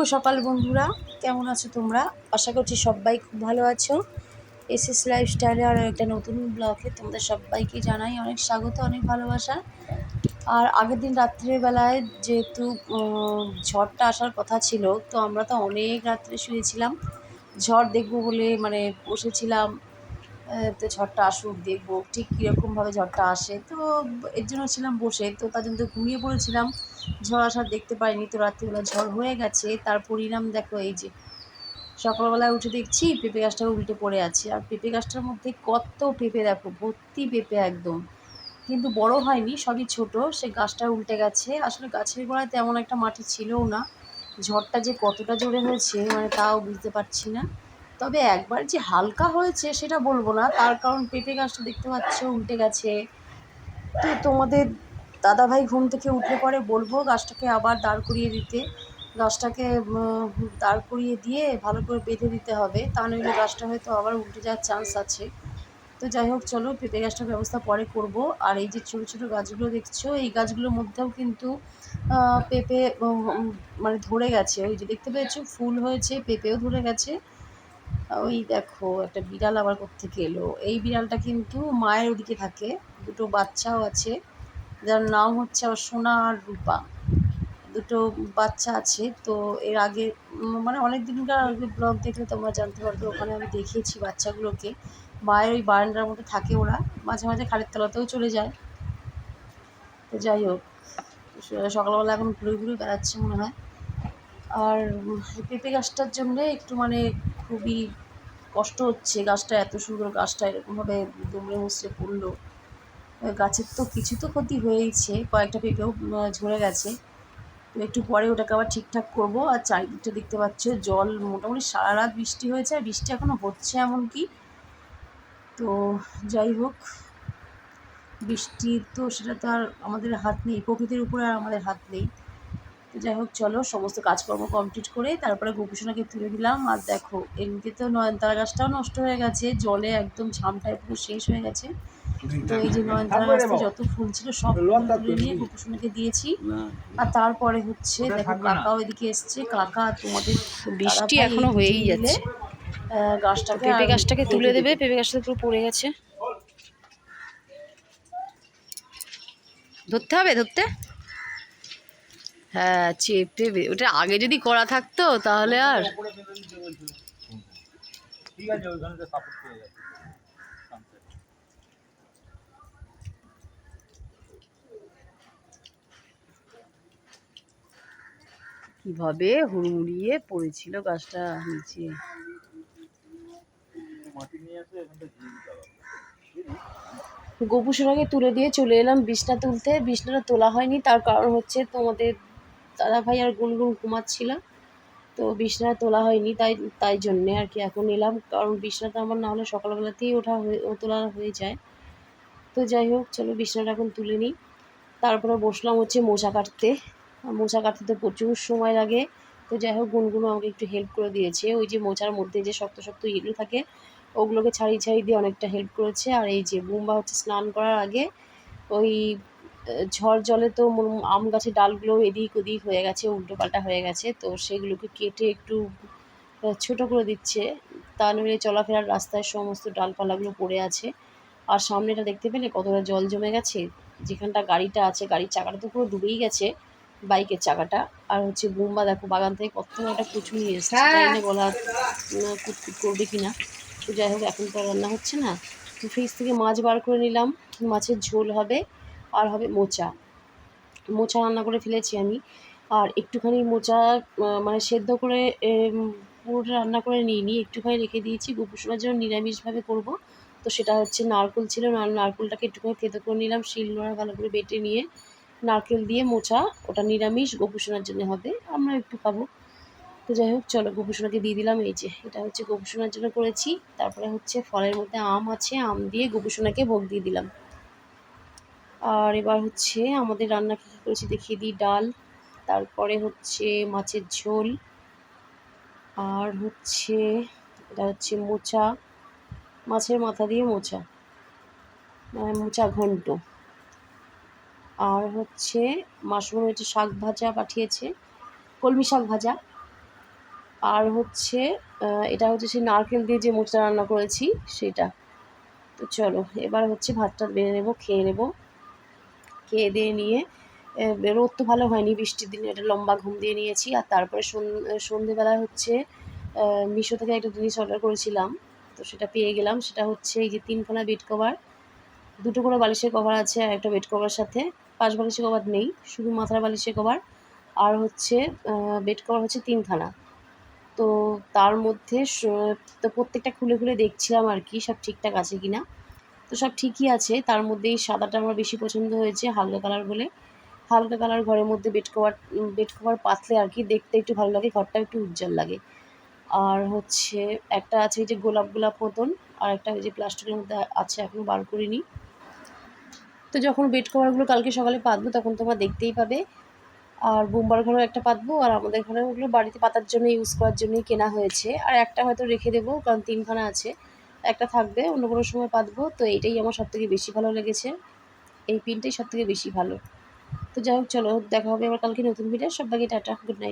শুভ সকাল বন্ধুরা। কেমন আছো তোমরা? আশা করছি সবাই খুব ভালো আছো। এস এস লাইফস্টাইলে আর একটা নতুন ব্লগে তোমাদের সবাইকে জানাই অনেক স্বাগত, অনেক ভালোবাসা। আর আগের দিন রাত্রেবেলায় যেহেতু ঝড়টা আসার কথা ছিল, তো আমরা তো অনেক রাত্রে শুয়েছিলাম। ঝড় দেখব বলে মানে বসেছিলাম তো ঝড়টা আসুক, দেখব ঠিক কীরকমভাবে ঝড়টা আসে। তো এর জন্য ছিলাম বসে, তো তার জন্য তো ঘুমিয়ে পড়েছিলাম। ঝড় আসার দেখতে পাইনি, তো রাত্রিবেলা ঝড় হয়ে গেছে। তার পরিণাম দেখো, এই যে সকালবেলায় উঠে দেখছি পেঁপে গাছটা উল্টে পড়ে আছে। আর পেঁপে গাছটার মধ্যে কত পেঁপে দেখো, ভর্তি পেঁপে একদম। কিন্তু বড় হয়নি, সবই ছোট, সে গাছটা উল্টে গেছে। আসলে গাছের গোড়ায় তেমন একটা মাটি ছিলও না। ঝড়টা যে কতটা জোরে হয়েছে মানে তাও বুঝতে পারছি না। তবে একবার যে হালকা হয়েছে সেটা বলব না, তার কারণ পেঁপে গাছটা দেখতে পাচ্ছ উল্টে গেছে। তো তোমাদের দাদাভাই ঘুম থেকে উঠলে পরে বলব গাছটাকে আবার দাঁড় করিয়ে দিতে। গাছটাকে দাঁড় করিয়ে দিয়ে ভালো করে বেঁধে দিতে হবে, তা নইলে গাছটা হয়তো আবার উল্টে যাওয়ার চান্স আছে। তো যাই হোক, চলো পেঁপে গাছটার ব্যবস্থা পরে করব। আর এই যে ছোটো ছোটো গাছগুলো দেখছ, এই গাছগুলোর মধ্যেও কিন্তু পেঁপে মানে ধরে গেছে। ওই যে দেখতে পেয়েছ, ফুল হয়েছে, পেঁপেও ধরে গেছে। ওই দেখো, একটা বিড়াল আবার কোত্থেকে এলো। এই বিড়ালটা কিন্তু মায়ের ওদিকে থাকে, দুটো বাচ্চাও আছে, যার নাম হচ্ছে আবার সোনা আর রূপা। দুটো বাচ্চা আছে, তো এর আগে মানে অনেক দিনকার আগে ব্লগ দেখলে তোমরা জানতে পারবে, ওখানে আমি দেখিয়েছি বাচ্চাগুলোকে। মায়ের ওই বারান্দার মধ্যে থাকে ওরা, মাঝে মাঝে খালের তলাতেও চলে যায়। তো যাই হোক, সকালবেলা এখন ঘুরে ঘুরে বেড়াচ্ছে মনে হয়। আর পেঁপে গাছটার জন্যে একটু মানে খুবই কষ্ট হচ্ছে। গাছটা এত সুন্দর গাছটা এরকমভাবে দুমড়ে মুচড়ে পড়ল। গাছের তো কিছু তো ক্ষতি হয়েইছে, কয়েকটা পেঁপেও ঝরে গেছে। একটু পরে ওটাকে আবার ঠিকঠাক করব। আর চারিদিকটা দেখতে পাচ্ছ, জল মোটামুটি সারা রাত বৃষ্টি হয়েছে, আর বৃষ্টি এখনও হচ্ছে এমন কি তো যাই হোক, বৃষ্টি তো সেটা তো আর আমাদের হাত নেই, প্রকৃতির উপরে আর আমাদের হাত নেই। তো যাই হোক চলো সমস্ত কাজকর্ম কমপ্লিট করে তারপরে গোপুসোনাকে তুলে দিলাম আর দেখো এমনিতে তো নয়নতারা গাছটাও নষ্ট হয়ে গেছে জলে একদম ঝামটায় পুরো শেষ হয়ে গেছে। তো এই যে নয়নতারা গাছটা যত ফুল ছিল সব তুলে নিয়ে গোপুসোনাকে দিয়েছি। আর তারপরে হচ্ছে দেখো কাকাও এদিকে এসছে। কাকা তোমাদের বৃষ্টি এখনও হয়েই যাচ্ছে। গাছটাকে পেঁপে গাছটাকে তুলে দেবে দেবে। পেঁপে গাছটা পুরো পড়ে গেছে। ধরতে হবে ধরতে। হ্যাঁ চেপে ওটা আগে যদি করা থাকতো তাহলে আর ঠিক আছে ওইখানে সাপোর্ট পেয়ে যাচ্ছে কীভাবে হুড়মুড়িয়ে পড়েছিল গাছটা নিচে। হবে। গোপুসোনাকে তুলে দিয়ে চলে এলাম বিছনা তুলতে। বিছনাটা তোলা হয়নি তার কারণ হচ্ছে তোমাদের দাদা ভাই আর গুনগুন ঘুমাচ্ছিল। তো বিছনাটা তোলা হয়নি, তাই তাই জন্যে আর কি এখন এলাম। কারণ বিছনাটা আমার না হলে সকালবেলাতেই ওঠা হয়ে তোলা হয়ে যায়। তো যাই হোক, চলো বিছনাটা এখন তুলে নিই। তারপরে বসলাম হচ্ছে মোচা কাটতে। মোচা কাটতে তো প্রচুর সময় লাগে। তো যাই হোক গুনগুনো আমাকে একটু হেল্প করে দিয়েছে। ওই যে মোচার মধ্যে যে শক্ত শক্ত ইয়েগুলো থাকে, ওগুলোকে ছাড়িয়ে ছাড়িয়ে দিয়ে অনেকটা হেল্প করেছে। আর এই যে বুম্বা হচ্ছে স্নান করার আগে ওই ঝড় জলে তো আম গাছের ডালগুলো এদিক ওদিক হয়ে গেছে উল্টো পাল্টা হয়ে গেছে তো সেগুলোকে কেটে একটু ছোট করে দিচ্ছে। তা নইলে চলাফেরার রাস্তায় সমস্ত ডালপালাগুলো পড়ে আছে। আর সামনেটা দেখতে পেলে কতটা জল জমে গেছে। যেখানটা গাড়িটা আছে গাড়ির চাকাটা তো পুরো ডুবেই গেছে বাইকের চাকাটা। আর হচ্ছে বুম্বা দেখো বাগান থেকে কত একটা কুচু নিয়ে এসেছে। না গলা উম, কুটকুট করবে কিনা। তো যাই হোক এখন তো রান্না হচ্ছে না। তো ফ্রিজ থেকে মাছ বার করে নিলাম। মাছের ঝোল হবে। আর হবে মোচা। মোচা রান্না করে ফেলেছি আমি। আর একটুখানি মোচা মানে সেদ্ধ করে পুরোটা রান্না করে নিয়ে নিইনি, একটুখানি রেখে দিয়েছি। গোপুসোনার জন্য নিরামিষভাবে করব। তো সেটা হচ্ছে নারকেল ছিল নারকেলটাকে একটুখানি থেতো করে নিলাম, শিল নোড়া ভালো করে বেটে নিয়ে নারকেল দিয়ে মোচা, ওটা নিরামিষ, গোপুসোনার জন্য হবে, আমরা একটু খাব। তো যাই হোক, চলো গোপুসোনাকে দিয়ে দিলাম, এই যে, এটা হচ্ছে গোপুসোনার জন্য করেছি। তারপরে হচ্ছে ফলের মধ্যে আম আছে, আম দিয়ে গোপুসোনাকে ভোগ দিয়ে দিলাম। আর এবার হচ্ছে আমাদের রান্না কী কী করেছি দেখিয়ে দিই, ডাল, তারপরে হচ্ছে মাছের ঝোল, আর হচ্ছে এটা হচ্ছে মোচা, মাছের মাথা দিয়ে মোচা মানে মোচা ঘন্ট। আর হচ্ছে মাশরুম হচ্ছে শাক ভাজা পাঠিয়েছে, কলমি শাক ভাজা। আর হচ্ছে এটা হচ্ছে সেই নারকেল দিয়ে যে মোচা রান্না করেছি, সেটা। তো চলো, এবার হচ্ছে ভাতটা বেড়ে নেব, খেয়ে নেব। খেয়ে দিয়ে নিয়ে রোদ তো ভালো হয়নি, বৃষ্টির দিনে একটা লম্বা ঘুম দিয়ে নিয়েছি। আর তারপরে সন- সন্ধেবেলায় হচ্ছে মিশো থেকে একটা জিনিস অর্ডার করেছিলাম, তো সেটা পেয়ে গেলাম। সেটা হচ্ছে এই যে তিনখানা বেড কভার দুটো করে বালিশের কভার আছে আর একটা বেড কভার সাথে। পাঁচ বালিশের কভার নেই, শুধু মাথার বালিশের কভার আর হচ্ছে বেড কভার হচ্ছে তিনখানা। তো তার মধ্যে তো প্রত্যেকটা খুলে খুলে দেখছিলাম আর কি, সব ঠিকঠাক আছে কি না তো সব ঠিকই আছে। তার মধ্যে এই সাদাটা আমার বেশি পছন্দ হয়েছে, হালকা কালার বলে। হালকা কালার ঘরের মধ্যে বেড কভার বেড কভার পাতলে আর কি, দেখতে একটু ভালো লাগে, ঘরটা একটু উজ্জ্বল লাগে। আর হচ্ছে একটা আছে এই যে গোলাপ গোলাপ মতন, আর একটা ওই যে প্লাস্টিকের মধ্যে আছে এখনও বার করিনি। তো যখন বেড কভারগুলো কালকে সকালে পাতবো, তখন তোমরা দেখতেই পাবে। আর বোম্বার ঘরেও একটা পাতবো, আর আমাদের ঘরেও ওগুলো বাড়িতে পাতার জন্য ইউজ করার জন্যই কেনা হয়েছে। আর একটা হয়তো রেখে দেবো, কারণ তিনখানা আছে। একটা থাকবে, অন্য কোনো সময় পাতবো। তো এইটাই আমার সবথেকে বেশি ভালো লেগেছে। এই পিনটাই সবথেকে বেশি ভালো। তো যাই হোক, চলো, দেখা হবে আমার কালকে নতুন ভিডিও সবাইকে টাটা গুড নাইট